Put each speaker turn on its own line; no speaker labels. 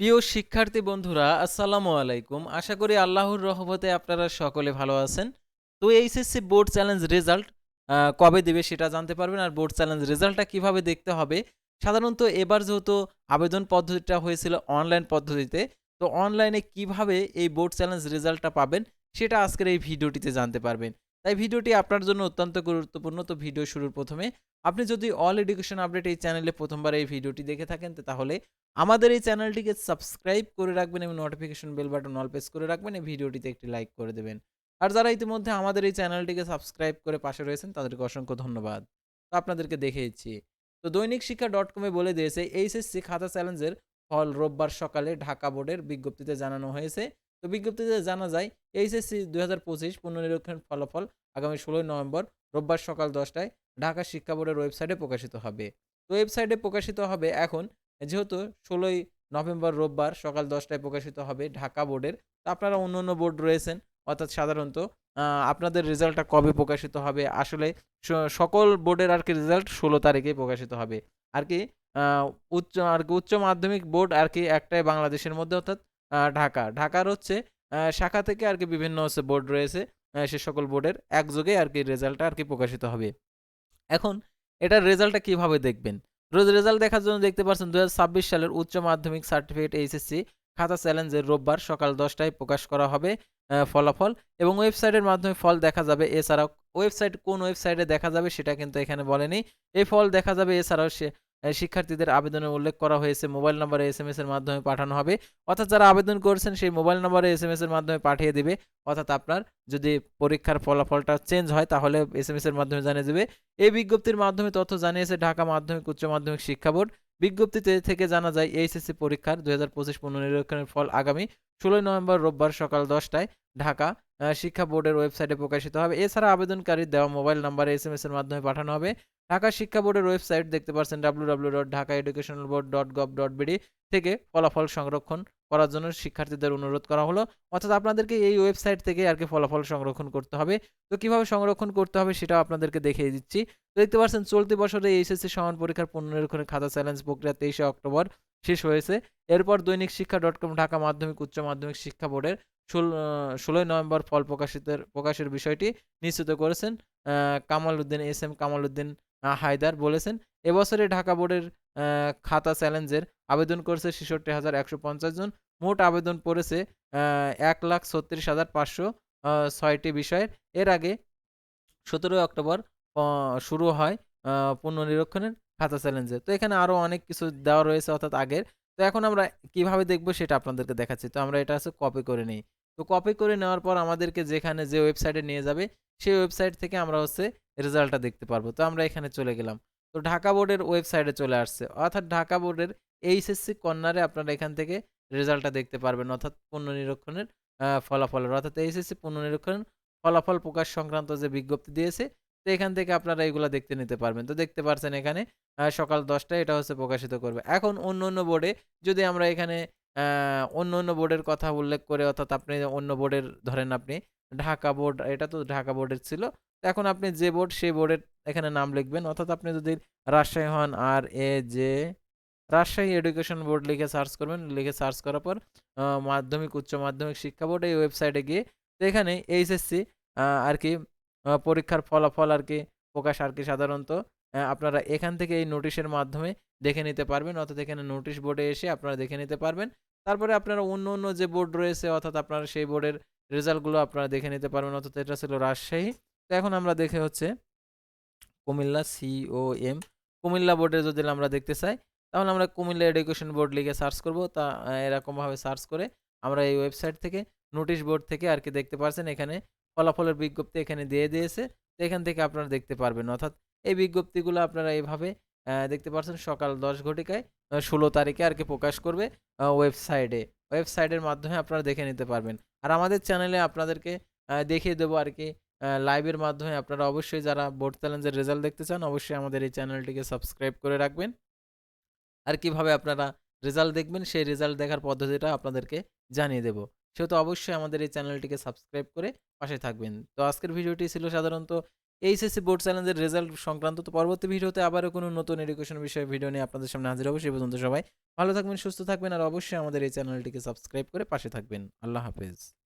প্রিয় শিক্ষার্থী বন্ধুরা, আসসালামু আলাইকুম। আশা করি আল্লাহর রহমতে আপনারা সকলে ভালো আছেন। তো এইচএসসি বোর্ড চ্যালেঞ্জ রেজাল্ট কবে দেবে সেটা জানতে পারবেন আর বোর্ড চ্যালেঞ্জ রেজাল্টটা কীভাবে দেখতে হবে। সাধারণত এবার যেহেতু আবেদন পদ্ধতিটা হয়েছিল অনলাইন পদ্ধতিতে, তো অনলাইনে কীভাবে এই বোর্ড চ্যালেঞ্জ রেজাল্টটা পাবেন সেটা আজকের এই ভিডিওটিতে জানতে পারবেন। তাই ভিডিওটি আপনার জন্য অত্যন্ত গুরুত্বপূর্ণ। তো ভিডিও শুরুর প্রথমে আপনি যদি অল এডুকেশন আপডেট এই চ্যানেলে প্রথমবার এই ভিডিওটি দেখে থাকেন তাহলে আমাদের এই চ্যানেলটিকে সাবস্ক্রাইব করে রাখবেন এবং notification bell button all press করে রাখবেন, এই ভিডিওটিতে একটি লাইক করে দেবেন। আর যারা ইতিমধ্যে আমাদের এই চ্যানেলটিকে সাবস্ক্রাইব করে পাশে রয়েছেন, তাদেরকে অসংখ্য ধন্যবাদ। তো আপনাদেরকে দেখে দিচ্ছি তো দৈনিক শিক্ষা ডট কমে বলে দিয়েছে, এইচএসসি খাতা চ্যালেঞ্জের ফল রোববার সকালে ঢাকা বোর্ডের বিজ্ঞপ্তিতে জানানো হয়েছে। তো বিজ্ঞপ্তিতে জানা যায়, এইচএসসি দুই হাজার পঁচিশ পুনর্নিরীক্ষণ ফলাফল আগামী ষোলোই নভেম্বর রোববার সকাল দশটায় ঢাকা শিক্ষা বোর্ডের ওয়েবসাইটে প্রকাশিত হবে। তো ওয়েবসাইটে প্রকাশিত হবে এখন যেহেতু ষোলোই নভেম্বর রোববার সকাল দশটায় প্রকাশিত হবে ঢাকা বোর্ডের। তো আপনারা অন্য অন্য বোর্ড রয়েছেন, অর্থাৎ সাধারণত আপনাদের রেজাল্টটা কবে প্রকাশিত হবে? আসলে সকল বোর্ডের আর কি রেজাল্ট ষোলো তারিখে প্রকাশিত হবে। আর কি উচ্চ, আর কি উচ্চ মাধ্যমিক বোর্ড আর কি একটাই বাংলাদেশের মধ্যে, অর্থাৎ ঢাকা। ঢাকার হচ্ছে শাখা থেকে আর কি বিভিন্ন হচ্ছে বোর্ড রয়েছে সে সকল বোর্ডের একযোগে আর কি রেজাল্টটা আর কি প্রকাশিত হবে। এখন এটার রেজাল্টটা কীভাবে দেখবেন? রোজ রেজাল্ট দেখার জন্য দেখতে পাচ্ছেন দু হাজার ছাব্বিশ সালের উচ্চ মাধ্যমিক সার্টিফিকেট এইচএসসি খাতা চ্যালেঞ্জের রোববার সকাল দশটায় প্রকাশ করা হবে ফলাফল এবং ওয়েবসাইটের মাধ্যমে ফল দেখা যাবে। এছাড়াও ওয়েবসাইট কোন ওয়েবসাইটে দেখা যাবে সেটা কিন্তু এখানে বলেনি। এই ফল দেখা যাবে, এছাড়াও সে শিক্ষার্থীদের আবেদনে উল্লেখ করা হয়েছে। মোবাইল নম্বরে এস এম এর মাধ্যমে পাঠানো হবে। অর্থাৎ যারা আবেদন করেছেন, সেই মোবাইল নম্বরে এস এম এর মাধ্যমে পাঠিয়ে দিবে। অর্থাৎ আপনার যদি পরীক্ষার ফলাফলটা চেঞ্জ হয়, তাহলে এস এম এর মাধ্যমে জানিয়ে দেবে। এই বিজ্ঞপ্তির মাধ্যমে তথ্য জানিয়েছে ঢাকা মাধ্যমিক উচ্চ মাধ্যমিক শিক্ষা বোর্ড। বিজ্ঞপ্তিতে থেকে জানা যায়, এইচএসসি পরীক্ষার দুই হাজার পঁচিশ পুনর্নিরীক্ষণের ফল আগামী ষোলোই নভেম্বর রোববার সকাল দশটায় ঢাকা শিক্ষা বোর্ডের ওয়েবসাইটে প্রকাশিত হবে। এছাড়া আবেদনকারী দেওয়া মোবাইল নাম্বারে এস এম এর মাধ্যমে পাঠানো হবে। ঢাকা শিক্ষা বোর্ডের ওয়েবসাইট দেখতে পাচ্ছেন W W dot Dhaka educational board dot gov dot BD থেকে ফলাফল সংরক্ষণ করার জন্য শিক্ষার্থীদের অনুরোধ করা হলো। অর্থাৎ আপনাদেরকে এই ওয়েবসাইট থেকে আর কি ফলাফল সংরক্ষণ করতে হবে। তো কীভাবে সংরক্ষণ করতে হবে সেটাও আপনাদেরকে দেখিয়ে দিচ্ছি। তো দেখতে পাচ্ছেন চলতি বছরে এইচএসসি সমান পরীক্ষার পুনর্নিরীক্ষণের খাতা চ্যালেঞ্জ প্রক্রিয়া তেইশে অক্টোবর শেষ হয়েছে। এরপর দৈনিক শিক্ষা ডট কম, ঢাকা মাধ্যমিক উচ্চ মাধ্যমিক শিক্ষা বোর্ডের ষোলোই নভেম্বর ফল প্রকাশিতের, প্রকাশের বিষয়টি নিশ্চিত করেছেন কামাল উদ্দিন, এস এম কামাল উদ্দিন হায়দার বলেছেন, এবছরে ঢাকা বোর্ডের খাতা চ্যালেঞ্জের আবেদন করেছে ছেষট্টি হাজার একশো পঞ্চাশ জন। মোট আবেদন পড়েছে এক লাখ ছত্রিশ হাজার পাঁচশো ছয়টি বিষয়ের। এর আগে সতেরোই অক্টোবর শুরু হয় পুনর্নিরীক্ষণের খাতা চ্যালেঞ্জে তো এখানে আরও অনেক কিছু দেওয়া রয়েছে অর্থাৎ আগের। তো এখন আমরা কীভাবে দেখব সেটা আপনাদেরকে দেখাচ্ছি। তো আমরা এটা হচ্ছে কপি করে নিই। তো কপি করে নেওয়ার পর আমাদেরকে যেখানে যে ওয়েবসাইটে নিয়ে যাবে, সেই ওয়েবসাইট থেকে আমরা হচ্ছে রেজাল্টটা দেখতে পারব। তো আমরা এখানে চলে গেলাম। তো ঢাকা বোর্ডের ওয়েবসাইটে চলে আসছে। অর্থাৎ ঢাকা বোর্ডের এইচএসসি কর্নারে আপনারা এখান থেকে রেজাল্টটা দেখতে পারবেন। অর্থাৎ পুনর্নিরীক্ষণের আহ, ফলাফলের। অর্থাৎ এইচএসসি পুনর্নিরীক্ষণ ফলাফল প্রকাশ সংক্রান্ত যে বিজ্ঞপ্তি দিয়েছে তো এখান থেকে আপনারা এগুলা দেখতে নিতে পারবেন। তো দেখতে পারছেন এখানে সকাল দশটায় এটা হচ্ছে প্রকাশিত করবে। এখন অন্য অন্য বোর্ডে যদি আমরা এখানে অন্য অন্য বোর্ডের কথা উল্লেখ করে অর্থাৎ আপনি অন্য বোর্ডের ধরেন আপনি ঢাকা বোর্ড এটা তো ঢাকা বোর্ডের ছিল এখন আপনি যে বোর্ড, সেই বোর্ডের এখানে নাম লিখবেন। অর্থাৎ আপনি যদি রাজশাহী হন, আর এ যে রাজশাহী এডুকেশন বোর্ড লিখে সার্চ করবেন। লিখে সার্চ করার পর মাধ্যমিক, উচ্চ মাধ্যমিক শিক্ষা বোর্ড এই ওয়েবসাইটে গিয়ে তো এখানে এইচএসসি আর কি পরীক্ষার ফলাফল আর কি, প্রকাশ আর কি সাধারণত আপনারা এখান থেকে এই নোটিশের মাধ্যমে দেখে নিতে পারবেন। অর্থাৎ এখানে নোটিশ বোর্ডে এসে আপনারা দেখে নিতে পারবেন। তারপরে আপনারা অন্য অন্য যে বোর্ড রয়েছে, অর্থাৎ আপনারা সেই বোর্ডের রেজাল্টগুলো আপনারা দেখে নিতে পারবেন। অর্থাৎ এটা ছিল রাজশাহী। তো এখন আমরা দেখে হচ্ছে কুমিল্লা ও সিওএম কুমিল্লা বোর্ডে যদি আমরা দেখতে চাই, তাহলে আমরা কুমিল্লা এডুকেশন বোর্ড লিখে সার্চ করব। তা এরকমভাবে সার্চ করে আমরা এই ওয়েবসাইট থেকে নোটিশ বোর্ড থেকে আর কি দেখতে পারছেন, এখানে ফলাফলের বিজ্ঞপ্তি এখানে দিয়ে দিয়েছে। তো এখান থেকে আপনারা দেখতে পারবেন। অর্থাৎ এই বিজ্ঞপ্তিগুলো আপনারা এইভাবে দেখতে পাচ্ছেন সকাল দশ ঘটিকায় ষোলো তারিখে আর কি প্রকাশ করবে ওয়েবসাইটে ওয়েবসাইটের মাধ্যমে আপনারা দেখে নিতে পারবেন। আর আমাদের চ্যানেলে আপনাদেরকে দেখিয়ে দেবো আর কি লাইভের মাধ্যমে আপনারা অবশ্যই যারা বোর্ড চ্যালেঞ্জের রেজাল্ট দেখতে চান, অবশ্যই আমাদের এই চ্যানেলটিকে সাবস্ক্রাইব করে রাখবেন। আর কীভাবে আপনারা রেজাল্ট দেখবেন, সেই রেজাল্ট দেখার পদ্ধতিটা আপনাদেরকে জানিয়ে দেব। সেহেতু অবশ্যই আমাদের এই চ্যানেলটিকে সাবস্ক্রাইব করে পাশে থাকবেন। তো আজকের ভিডিওটি ছিল সাধারণত এইচএসসি বোর্ড চ্যালেঞ্জের রেজাল্ট সংক্রান্ত। তো পরবর্তী ভিডিওতে আবারও কোনো নতুন এডুকেশন বিষয়ে ভিডিও নিয়ে আপনাদের সামনে হাজির হব সেই পর্যন্ত সবাই ভালো থাকবেন, সুস্থ থাকবেন, আর অবশ্যই আমাদের এই চ্যানেলটিকে সাবস্ক্রাইব করে পাশে থাকবেন। আল্লাহ হাফেজ।